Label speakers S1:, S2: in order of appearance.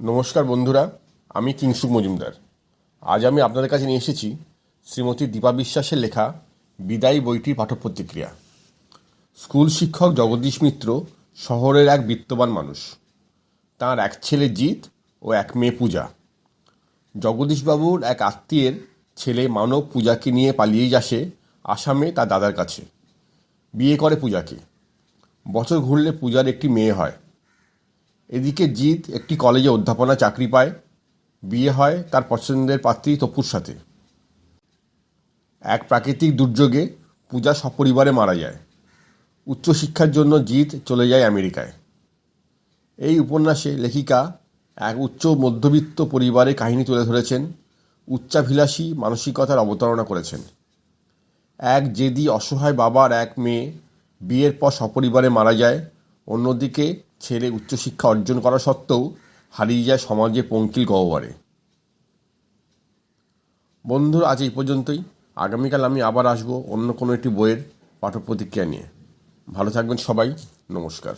S1: নমস্কার বন্ধুরা, আমি কিংসুক মজুমদার। আজ আমি আপনাদের কাছে নিয়ে এসেছি শ্রীমতী দীপা বিশ্বাসের লেখা বিদায়ী বইটির পাঠক প্রতিক্রিয়া স্কুল শিক্ষক জগদীশ মিত্র শহরের এক বিত্তবান মানুষ। তার এক ছেলে জিৎ ও এক মেয়ে পূজা। জগদীশবাবুর এক আত্মীয়ের ছেলে মানব পূজাকে নিয়ে পালিয়ে আসে আসামে তার দাদার কাছে। বিয়ে করে পূজাকে। বছর ঘুরলে পূজার একটি মেয়ে হয়। এদিকে জিৎ একটি কলেজে অধ্যাপনা চাকরি পায়, বিয়ে হয়, তার পছন্দের পাত্রী তপুর সাথে। এক প্রাকৃতিক দুর্যোগে পূজা সপরিবারে মারা যায়। উচ্চশিক্ষার জন্য জিৎ চলে যায় আমেরিকায়। এই উপন্যাসে লেখিকা এক উচ্চ মধ্যবিত্ত পরিবারের কাহিনী তুলে ধরেছেন, উচ্চাভিলাষী মানসিকতার অবতারণা করেছেন। এক জেদি অসহায় বাবার এক মেয়ে বিয়ের পর সপরিবারে মারা যায়, অন্যদিকে ছেলে উচ্চশিক্ষা অর্জন করা সত্ত্বেও হারিয়ে যায় সমাজে পঙ্কিল গহ্বরে। বন্ধুরা, আজ এই পর্যন্তই। আগামীকাল আমি আবার আসব অন্য কোনো একটি বইয়ের পাঠক প্রতিক্রিয়া নিয়ে। ভালো থাকবেন সবাই। নমস্কার।